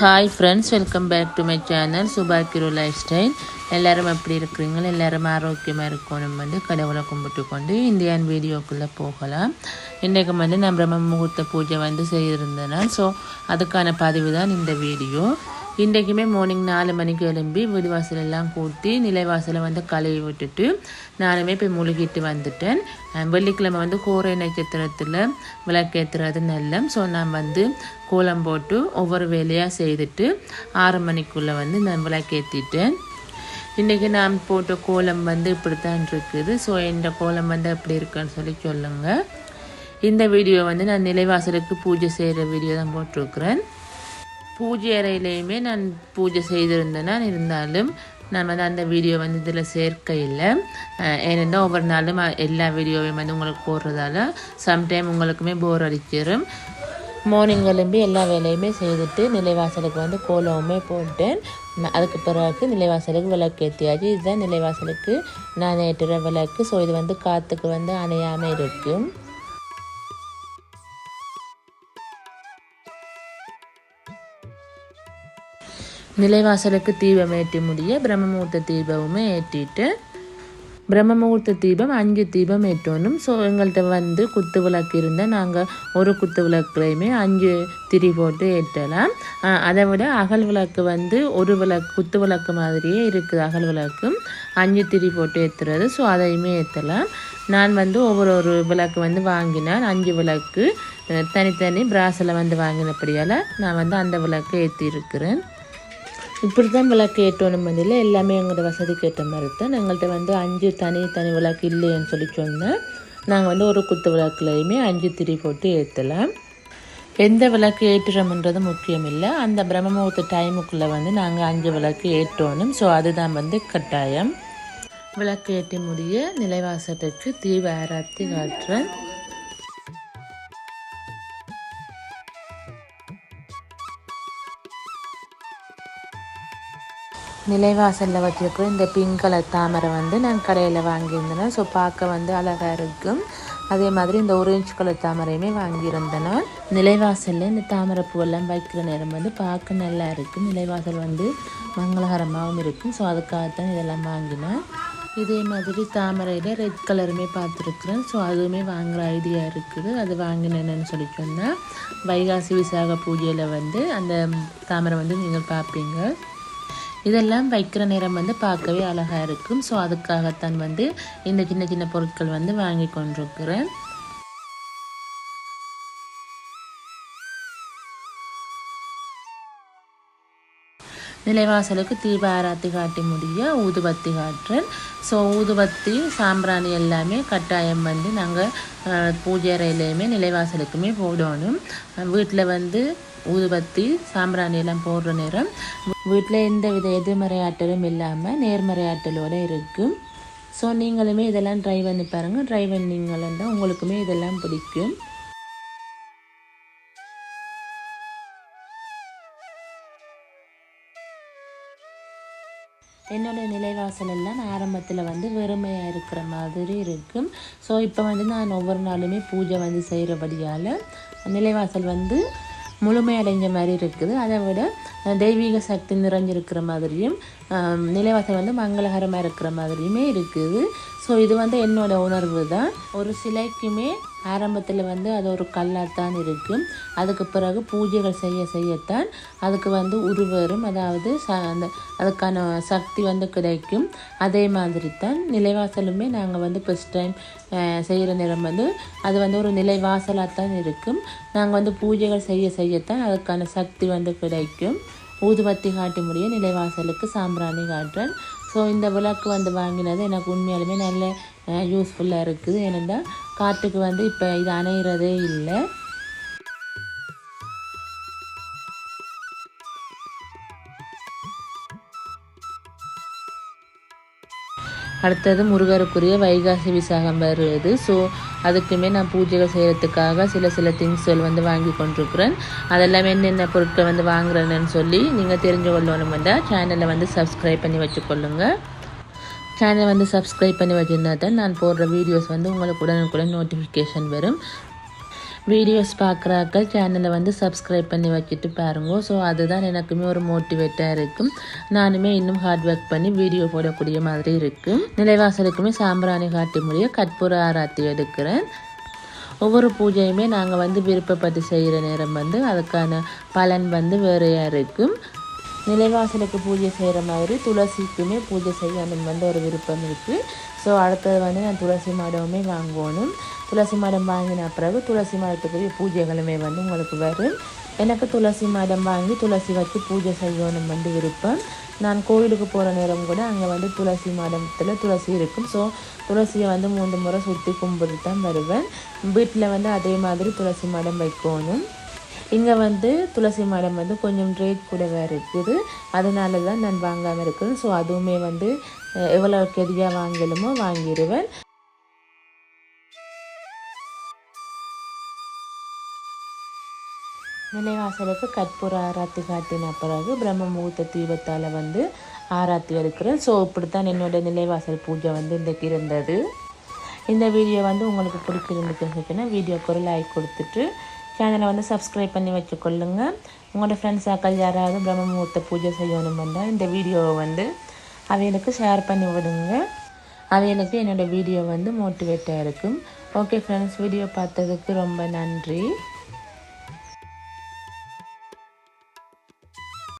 Hi friends welcome back to my channel சுபாக்கிரோ life style எல்லாரும் எப்படி இருக்கிறீங்களோ எல்லாரும் ஆரோக்கியமாக இருக்கணும் வந்து கடவுளை கும்பிட்டு கொண்டு இந்தியான் வீடியோக்குள்ளே போகலாம். இன்றைக்கு வந்து நான் பிரம்ம முகூர்த்த பூஜை வந்து செய்திருந்தேன். ஸோ அதுக்கான பதிவு தான் இந்த வீடியோ. இன்றைக்குமே மார்னிங் நாலு மணிக்கு எழும்பி வீடு வாசலெல்லாம் கூட்டி நிலைவாசலை வந்து கழுவி விட்டுட்டு நானுமே போய் முழுகிட்டு வந்துட்டேன். வெள்ளிக்கிழமை வந்து கோரை நட்சத்திரத்தில் விளக்கேற்றுறது நல்ல ஸோ நான் வந்து கோலம் போட்டு ஒவ்வொரு வேலையாக செய்துட்டு ஆறு மணிக்குள்ளே வந்து நான் விளக்கேற்றிட்டேன் இன்றைக்கி நான் போட்ட கோலம் வந்து இப்படித்தான் இருக்குது. ஸோ இந்த கோலம் வந்து எப்படி இருக்குன்னு சொல்லி சொல்லுங்கள் இந்த வீடியோ வந்து நான் நிலைவாசலுக்கு பூஜை செய்கிற வீடியோ தான் போட்டிருக்கிறேன். பூஜை அறையிலையுமே நான் பூஜை செய்திருந்தேன்னா இருந்தாலும் நான் வந்து அந்த வீடியோ வந்து இதில் சேர்க்க இல்லை ஏனென்றால் ஒவ்வொரு நாளும் எல்லா வீடியோவையும் வந்து உங்களுக்கு போடுறதால சம்டைம் உங்களுக்குமே போர் அடிச்சிடும் மார்னிங் கிளம்பி எல்லா வேலையுமே செய்துட்டு நிலைவாசலுக்கு வந்து கோலமுமே போட்டேன். அதுக்கு பிறகு நிலைவாசலுக்கு விளக்கு ஏற்றியாச்சு இதுதான் நிலைவாசலுக்கு நான் ஏற்றுற விளக்கு. ஸோ இது வந்து காற்றுக்கு வந்து அணையாமல் இருக்குது நிலைவாசலுக்கு தீபம் ஏற்றி முடிய பிரம்மமுகூர்த்த தீபமுமே ஏற்றிட்டு பிரம்மமுகூர்த்த தீபம் அஞ்சு தீபம் ஏற்றணும் ஸோ எங்கள்கிட்ட வந்து குத்து விளக்கு இருந்தால் நாங்கள் ஒரு குத்து விளக்குலையுமே அஞ்சு திரி போட்டு ஏற்றலாம். அதை விட அகல் விளக்கு வந்து ஒரு விளக்கு குத்து விளக்கு மாதிரியே இருக்குது அகல் விளக்கும் அஞ்சு திரி போட்டு ஏற்றுறது ஸோ அதையுமே ஏற்றலாம் நான் வந்து ஒவ்வொரு ஒரு விளக்கு வந்து வாங்கினேன் அஞ்சு விளக்கு தனித்தனி பிராஸில் வந்து வாங்கினபடியால் நான் வந்து அந்த விளக்கு ஏற்றிருக்கிறேன் இப்படி தான் விளக்கு ஏற்றணும் பதில் எல்லாமே எங்களோட வசதிக்கு ஏற்ற மாதிரி தான் எங்கள்கிட்ட வந்து அஞ்சு தனி தனி விளக்கு இல்லைன்னு சொல்லி சொன்னேன் நாங்கள் வந்து ஒரு குத்து விளக்குலையுமே அஞ்சு திரி போட்டு ஏற்றலாம் எந்த விளக்கு ஏற்றுறோம்ன்றது முக்கியம் இல்லை அந்த பிரம்ம டைமுக்குள்ளே வந்து நாங்கள் அஞ்சு விளக்கு ஏற்றணும். ஸோ அதுதான் வந்து கட்டாயம். விளக்கு ஏற்றி முடிய நிலைவாசத்துக்கு தீ ஆராத்தி காட்டுறேன். நிலைவாசலில் வச்சிருக்கிற இந்த பிங்க் கலர் தாமரை வந்து நான் கடையில் வாங்கியிருந்தேன். ஸோ பார்க்க வந்து அழகாக இருக்கும். அதே மாதிரி இந்த orange கலர் தாமரையுமே வாங்கியிருந்தேன் நிலைவாசலில் இந்த தாமரை பூவெல்லாம் வைக்கிற நேரம் வந்து பார்க்க நல்லா இருக்கும். நிலைவாசல் வந்து மங்களகரமாகவும் இருக்கும். ஸோ அதுக்காகத்தான் இதெல்லாம் வாங்கினேன். இதே மாதிரி தாமரையில் ரெட் கலருமே பார்த்துருக்குறேன். ஸோ அதுவுமே வாங்குற ஐடியா இருக்குது. அது வாங்கினேன்னு சொல்லி சொன்னால் வைகாசி விசாக பூஜையில் வந்து அந்த தாமரை வந்து நீங்கள் பார்ப்பீங்க. இதெல்லாம் வைக்கிற நேரம் வந்து பார்க்கவே அழகாக இருக்கும். ஸோ அதுக்காகத்தான் வந்து இந்த சின்ன சின்ன பொருட்கள் வந்து வாங்கி கொண்டிருக்கிறேன். நிலைவாசலுக்கு தீப ஆராத்தி காட்டி முடிய ஊதுபத்தி காட்டுறேன். ஸோ ஊதுபத்தி சாம்பிராணி எல்லாமே கட்டாயம் வந்து நாங்கள் பூஜை அறையிலையுமே நிலைவாசலுக்குமே போடணும். வீட்டில் வந்து ஊதுபத்தி சாம்பிராணி எல்லாம் போடுற நேரம். வீட்டில் எந்த வித எதிர்மறை ஆற்றலும் இல்லாமல் நேர்மறை ஆற்றலோடு இருக்கும் ஸோ நீங்களுமே இதெல்லாம் ட்ரை பண்ணி பாருங்கள் ட்ரை பண்ணிங்களா உங்களுக்குமே இதெல்லாம் பிடிக்கும். என்னோட நிலைவாசல் எல்லாம் ஆரம்பத்தில் வந்து வெறுமையாக இருக்கிற மாதிரி இருக்கும் ஸோ இப்போ வந்து நான் ஒவ்வொரு நாளுமே பூஜை வந்து செய்கிறபடியால் நிலைவாசல் வந்து முழுமையடைஞ்ச மாதிரி இருக்குது. அதை விட தெய்வீக சக்தி நிறைஞ்சிருக்கிற மாதிரியும் நிலைவாசல் வந்து மங்களகரமாக இருக்கிற மாதிரியுமே இருக்குது. ஸோ இது வந்து என்னோட உணர்வு தான். ஒரு சிலைக்குமே ஆரம்பத்தில் வந்து அது ஒரு கல்லாத்தான் இருக்கும் அதுக்கு பிறகு பூஜைகள் செய்ய செய்யத்தான் அதுக்கு வந்து உருவரும் அதாவது ச அந்த அதுக்கான சக்தி வந்து கிடைக்கும். அதே மாதிரி தான் நிலைவாசலுமே நாங்கள் வந்து ஃபஸ்ட் டைம் செய்கிற நேரம் வந்து அது வந்து ஒரு நிலைவாசலாக தான் இருக்கும். நாங்கள் வந்து பூஜைகள் செய்ய செய்யத்தான் அதுக்கான சக்தி வந்து கிடைக்கும். ஊதுபத்தி காட்டி முடிய நிலைவாசலுக்கு சாம்பிராணி காட்டுறேன் ஸோ இந்த விளக்கு வந்து வாங்கினது எனக்கு உண்மையாலுமே நல்ல யூஸ்ஃபுல்லாக இருக்குது. ஏனென்றால் காற்றுக்கு வந்து இப்போ இது அணையிறதே இல்லை. அடுத்தது முருகருக்குரிய வைகாசி விசாகம் வருது. ஸோ அதுக்குமே நான் பூஜைகள் செய்கிறதுக்காக சில சில திங்ஸ்கள் வந்து வாங்கி கொண்டிருக்கிறேன். அதெல்லாம் என்னென்ன பொருட்கள் வந்து வாங்குறேன்னு சொல்லி நீங்கள் தெரிஞ்சு கொள்ளணுமெண்டா சேனலை வந்து சப்ஸ்கிரைப் பண்ணி வச்சுக்கொள்ளுங்க சேனலை வந்து சப்ஸ்கிரைப் பண்ணி வச்சுருந்தா தான் நான் போடுற வீடியோஸ் வந்து உங்களுக்கு உடனுக்குடன் நோட்டிஃபிகேஷன் வரும். வீடியோஸ் பார்க்குறாக்கள் சேனலை வந்து சப்ஸ்கிரைப் பண்ணி வச்சுட்டு பாருங்க. ஸோ அதுதான் எனக்குமே ஒரு மோட்டிவேட்டாக இருக்கும் நானுமே இன்னும் ஹார்ட் ஒர்க் பண்ணி வீடியோ போடக்கூடிய மாதிரி இருக்கும் நிலைவாசலுக்குமே சாம்பிராணி காட்டி முடிய கற்பூர ஆராத்தி எடுக்கிறேன். ஒவ்வொரு பூஜையுமே நாங்கள் வந்து விருப்பப்பட்டு செய்கிற நேரம் வந்து அதுக்கான பலன் வந்து வேறையாக இருக்கும் நிலைவாசலுக்கு பூஜை செய்கிற மாதிரி துளசிக்குமே பூஜை செய்யணும் வந்து ஒரு விருப்பம் இருக்குது ஸோ அடுத்தது வந்து நான் துளசி மாடமுமே வாங்கணும் துளசி மாடம் வாங்கின பிறகு துளசி மரத்துக்குரிய பூஜைகளுமே வந்து உங்களுக்கு வரும். எனக்கு துளசி மாடம் வாங்கி துளசி வச்சு பூஜை செய்யணும் வந்து விருப்பம். நான் கோவிலுக்கு போகிற நேரம் கூட அங்கே வந்து துளசி மாடத்தில் துளசி இருக்கும். ஸோ துளசியை வந்து மூன்று முறை சுற்றி கும்பிட்டு தான் வருவேன். வீட்டில் வந்து அதே மாதிரி துளசி மாடம் வைக்கணும். இங்கே வந்து துளசி மாடம் வந்து கொஞ்சம் ரேட் கூடவே இருக்குது. அதனால தான் நான் வாங்காமல் இருக்கிறேன் ஸோ அதுவுமே வந்து எவ்வளோ கெதியாக வாங்கலுமோ வாங்கிடுவேன் நிலைவாசலுக்கு கற்பூர ஆராத்தி காட்டின பிறகு பிரம்ம முகூர்த்த தீபத்தால் வந்து ஆராத்தி எடுக்கிறேன். ஸோ இப்படித்தான் என்னோட நிலைவாசல் பூஜை வந்து இன்றைக்கு இருந்தது. இந்த வீடியோ வந்து உங்களுக்கு பிடிச்சிருந்துச்சுன்னா வீடியோக்கு ஒரு லைக் கொடுத்துட்டு சேனலை வந்து சப்ஸ்கிரைப் பண்ணி வச்சுக்கொள்ளுங்க. உங்களோட ஃப்ரெண்ட்ஸ் ஆக்கள் யாராவது பிரம்ம முகூர்த்த பூஜை செய்யணும் வந்தால் இந்த வீடியோவை வந்து அவைகளுக்கு ஷேர் பண்ணி விடுங்க. அவைகளுக்கு என்னோட வீடியோ வந்து மோட்டிவேட்டாக இருக்கும். ஓகே ஃப்ரெண்ட்ஸ் வீடியோ பார்த்ததுக்கு ரொம்ப நன்றி.